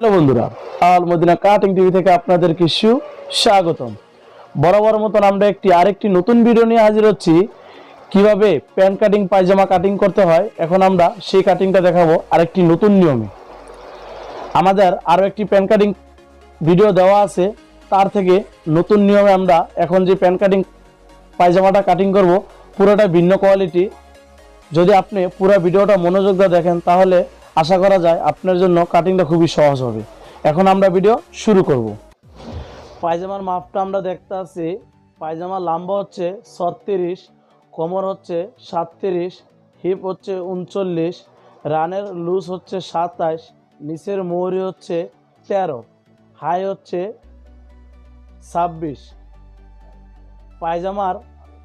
Hello বন্ধুরা, আল Medina cutting TV থেকে আপনাদের কিছু স্বাগতম। বরাবর মতন আমরা একটি আরেকটি নতুন ভিডিও নিয়ে হাজির হচ্ছি। কীভাবে প্যান্ট কাটিং, পায়জামা কাটিং করতে হয়, এখন আমরা সেই কাটিংটা দেখাবো আরেকটি নতুন নিয়মে। আমাদের আরও একটি প্যান্ট কাটিং ভিডিও দেওয়া আছে, তার থেকে নতুন নিয়মে আমরা এখন যে প্যান্ট কাটিং, পায়জামাটা কাটিং করব, পুরোটা ভিন্ন কোয়ালিটি যদি আপনি পুরো ভিডিওটা মনোযোগ দেখেন, তাহলে আশা করা যায় আপনার জন্য কাটিংটা খুবই সহজ হবে। এখন আমরা ভিডিও শুরু করব। পায়জামার মাপটা আমরা দেখতে আছি। পায়জামার লম্বা হচ্ছে ছত্রিশ, কোমর হচ্ছে সাতত্রিশ হিপ হচ্ছে উনচল্লিশ, রানের লুজ হচ্ছে সাতাশ, নিচের মৌরি হচ্ছে তেরো হাই হচ্ছে ছাব্বিশ। পায়জামার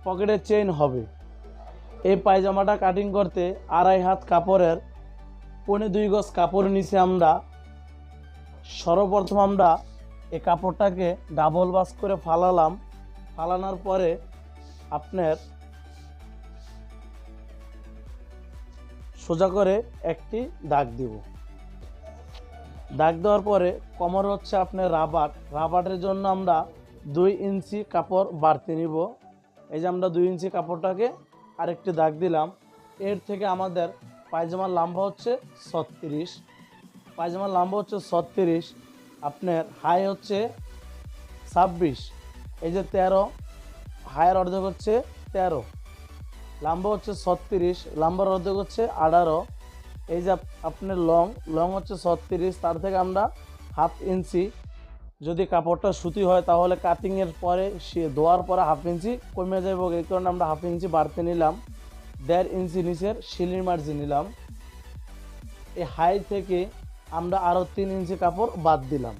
পকেটের চেইন হবে। এই পায়জামাটা কাটিং করতে আড়াই হাত কাপড়ের পনে দুই গজ কাপড় নিচে আমরা, সর্বপ্রথম আমরা এই কাপড়টাকে ডাবল বাস করে ফালালাম। ফালানোর পরে আপনার সোজা করে একটি দাগ দিব। দাগ দেওয়ার পরে কমর হচ্ছে আপনার রাবার রাবারের জন্য আমরা দুই ইঞ্চি কাপড় বাড়তি নিব। এই যে আমরা দুই ইঞ্চি কাপড়টাকে আরেকটি দাগ দিলাম। এর থেকে আমাদের পায়জামার লম্বা হচ্ছে ছত্রিশ। পায়জামার লম্বা হচ্ছে ছত্রিশ, আপনার হাই হচ্ছে ছাব্বিশ। এই যে তেরো হায়ের অর্ধেক হচ্ছে তেরো। লম্বা হচ্ছে ছত্রিশ, লম্বার অর্ধেক হচ্ছে আঠারো। এই যে আপনার লং লং হচ্ছে ছত্রিশ, তার থেকে আমরা হাফ ইঞ্চি। যদি কাপড়টা সুতি হয়, তাহলে কাটিংয়ের পরে সে ধোয়ার পরে হাফ ইঞ্চি কমে যাবে এই কারণে আমরা হাফ ইঞ্চি বাড়তে নিলাম। দেড় ইঞ্চি নিচের শিলির মার্জি নিলাম। এই হাই থেকে আমরা আরও তিন ইঞ্চি কাপড় বাদ দিলাম।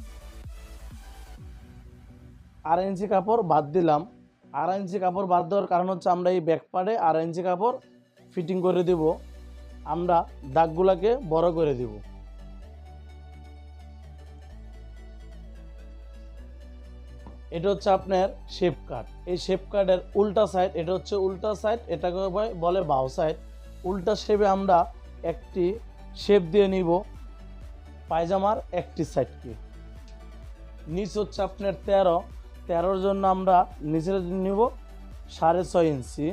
আড়াই ইঞ্চি কাপড় বাদ দিলাম। আড়াই ইঞ্চি কাপড় বাদ দেওয়ার কারণ হচ্ছে আমরা এই ব্যাক পার্টে আড়াই ইঞ্চি কাপড় ফিটিং করে দিব। আমরা দাগগুলোকে বড় করে দিব। এটা হচ্ছে আপনার শেপ কাট এই শেপ কাটের উল্টা সাইড এটা হচ্ছে উল্টা সাইড এটাকে বলে বাউ সাইড উল্টা শেপে আমরা একটি শেপ দিয়ে নিব, পায়জামার একটি সাইডকে নিচ হচ্ছে আপনার তেরো। তেরোর জন্য আমরা নিচের নিব সাড়ে ছয় ইঞ্চি।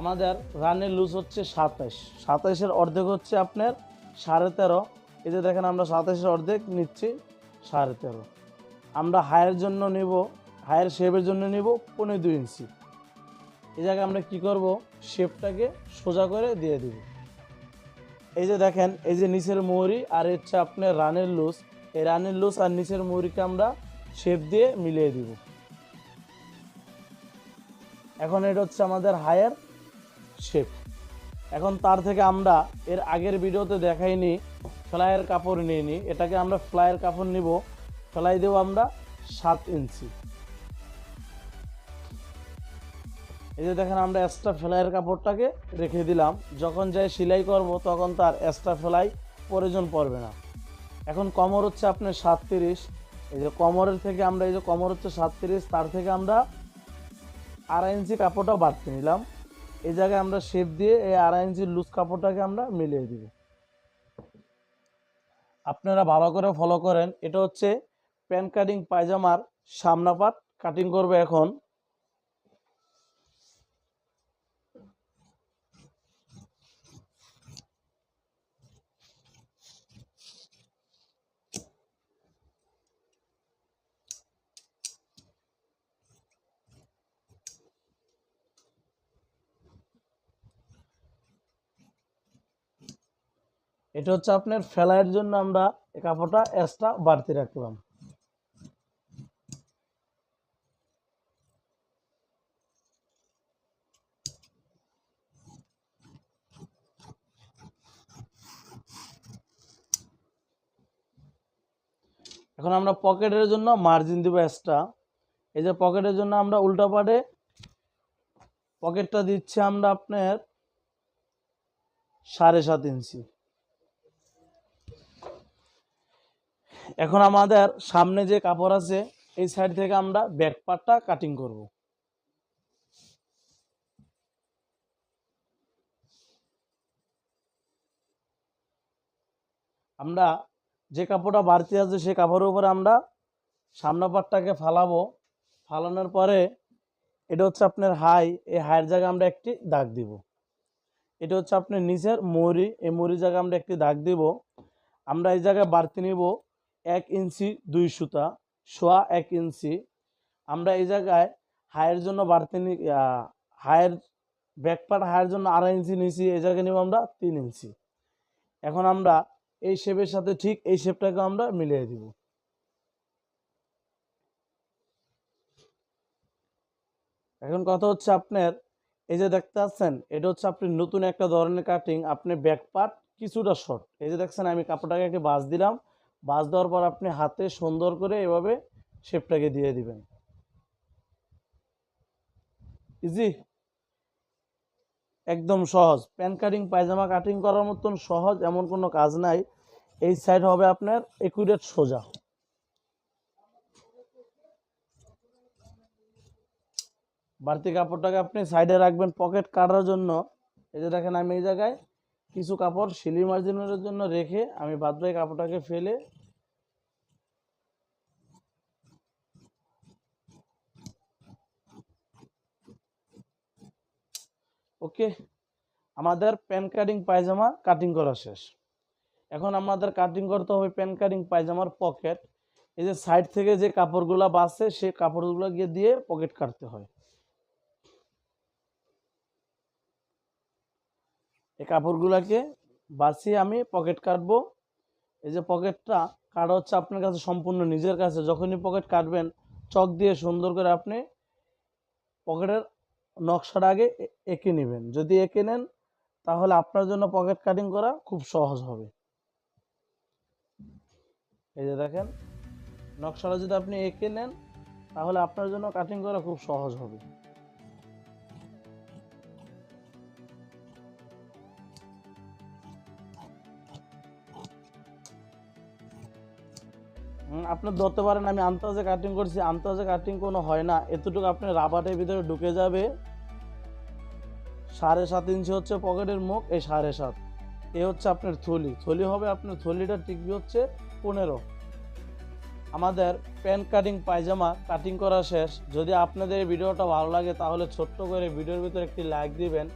আমাদের রানের লুজ হচ্ছে সাতাশ সাতাশের অর্ধেক হচ্ছে আপনার সাড়ে তেরো। এই যে দেখেন আমরা সাতাশের অর্ধেক নিচ্ছি সাড়ে তেরো। আমরা হায়ের জন্য নেব, হায়ের শেপের জন্য নেব পনেরো দুই ইঞ্চি। এই জায়গায় আমরা কি করব? শেপটাকে সোজা করে দিয়ে দিব। এই যে দেখেন, এই যে নিচের মৌরি আর হচ্ছে আপনার রানের লুজ। এই রানের লুজ আর নিচের মৌরিকে আমরা শেপ দিয়ে মিলিয়ে দিব। এখন এটা হচ্ছে আমাদের হায়ার শেপ। এখন তার থেকে আমরা এর আগের ভিডিওতে দেখাইনি, ফ্লাইয়ের কাপড় নিয়ে নিই এটাকে আমরা ফ্লাইয়ের কাপড় নিব। ফ্লাই দেবো আমরা সাত ইঞ্চি। এই যে দেখেন আমরা এক্সট্রা ফেলাইয়ের কাপড়টাকে রেখে দিলাম। যখন যাই সেলাই করব, তখন তার এক্সট্রা ফেলাই প্রয়োজন পড়বে না। এখন কমর হচ্ছে আপনার সাতত্রিশ। এই যে কমরের থেকে আমরা, এই যে কমর হচ্ছে সাতত্রিশ, তার থেকে আমরা আড়াই ইঞ্চি কাপড়টা বাড়তে নিলাম। এই জায়গায় আমরা শেপ দিয়ে এই আড়াই ইঞ্চি লুজ কাপড়টাকে আমরা মিলিয়ে দিব। আপনারা ভালো করে ফলো করেন। এটা হচ্ছে প্যান্ট কাটিং পায়জামার সামনা পাট কাটিং করবে এখন। এটা হচ্ছে আপনার ফেলাইয়ের জন্য আমরা কাপড়টা এক্সট্রা বাড়তি রাখলাম। এখন আমরা পকেটের জন্য মার্জিন দিব এক্সট্রা এই যে পকেটের জন্য আমরা উল্টা পাটে পকেটটা দিচ্ছি আমরা আপনার সাড়ে সাত ইঞ্চি। এখন আমাদের সামনে যে কাপড় আছে, এই সাইড থেকে আমরা ব্যাক পার্টটা কাটিং করব। আমরা যে কাপড়টা বাড়তি আছে সেই কাপড়ের উপরে আমরা সামনা পাটটাকে ফালাবো। ফালানোর পরে এটা হচ্ছে আপনার হাই, এই হাইয়ের জায়গায় আমরা একটি দাগ দিব। এটা হচ্ছে আপনার নিচের মরি এই মরি জায়গায় আমরা একটি দাগ দিব। আমরা এই জায়গায় বাড়তি নিব এক ইঞ্চি দুই সুতা, সোয়া এক ইঞ্চি। আমরা এই জায়গায় হায়ের জন্য বাড়তি হায়ের ব্যাকপার্ট হায়ের জন্য আড়াই ইঞ্চি নিয়েছি এই জায়গায় নিব আমরা তিন ইঞ্চি। এখন আমরা এই শেপের সাথে ঠিক এই শেপটাকে আমরা মিলিয়ে দিব। এখন কথা হচ্ছে আপনার, এই যে দেখতে পাচ্ছেন, এটা হচ্ছে আপনি নতুন একটা ধরনের কাটিং আপনি ব্যাক পার্ট কিছুটা শর্ট এই যে দেখছেন, আমি কাপড়টাকে একটি বাস দিলাম। বাস দেওয়ার পর আপনি হাতে সুন্দর করে এভাবে শেপটাকে দিয়ে দিবেন। ইজি একদম সহজ। প্যান কাটিং পায়জামা কাটিং করার মতন সহজ এমন কোনো কাজ নাই। এই সাইড হবে আপনার একুরেট সোজা। বাড়তি কাপড়টাকে আপনি সাইডে রাখবেন পকেট কাটার জন্য। এই যে দেখেন আমি এই জায়গায় কিছু কাপড় সিলি মার্জিনের জন্য রেখে আমি বাদ বাকি কাপড়টাকে ফেলে ওকে আমাদের প্যান কাটিং পায়জামা কাটিং করা শেষ। এখন আমাদের কাটিং করতে হবে প্যান কাটিং পায়জামার পকেট এই যে সাইড থেকে যে কাপড়গুলো বাসে সেই কাপড়গুলো গিয়ে দিয়ে পকেট কাটতে হয়। এই কাপড়গুলোকে বাঁচিয়ে আমি পকেট কাটবো। এই যে পকেটটা কাটা হচ্ছে আপনার কাছে সম্পূর্ণ নিজের কাছে। যখনই পকেট কাটবেন, চক দিয়ে সুন্দর করে আপনি পকেটের নকশাটা আগে এঁকে নেবেন। যদি এঁকে নেন, তাহলে আপনার জন্য পকেট কাটিং করা খুব সহজ হবে। এই যে দেখেন, নকশাটা যদি আপনি এঁকে নেন, তাহলে আপনার জন্য কাটিং করা খুব সহজ হবে। আপনি ধরতে পারেন, আমি আন্তাজে কাটিং করছি আন্তাজে কাটিং কোনো হয় না। এতটুকু আপনি রাবারের ভিতরে ঢুকে যাবে। সাড়ে সাত ইঞ্চি হচ্ছে পকেটের মুখ, এই সাড়ে সাত। এ হচ্ছে আপনার থলি। থলি হবে, আপনার থলিটা টিকবে হচ্ছে পনেরো। আমাদের প্যান কাটিং পায়জামা কাটিং করা শেষ। যদি আপনাদের এই ভিডিওটা ভালো লাগে, তাহলে ছোট্ট করে ভিডিওর ভিতরে একটি লাইক দিবেন।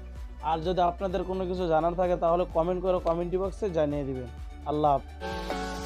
আর যদি আপনাদের কোনো কিছু জানার থাকে, তাহলে কমেন্ট করে কমেন্ট বক্সে জানিয়ে দিবেন। আল্লাহ হাফেজ।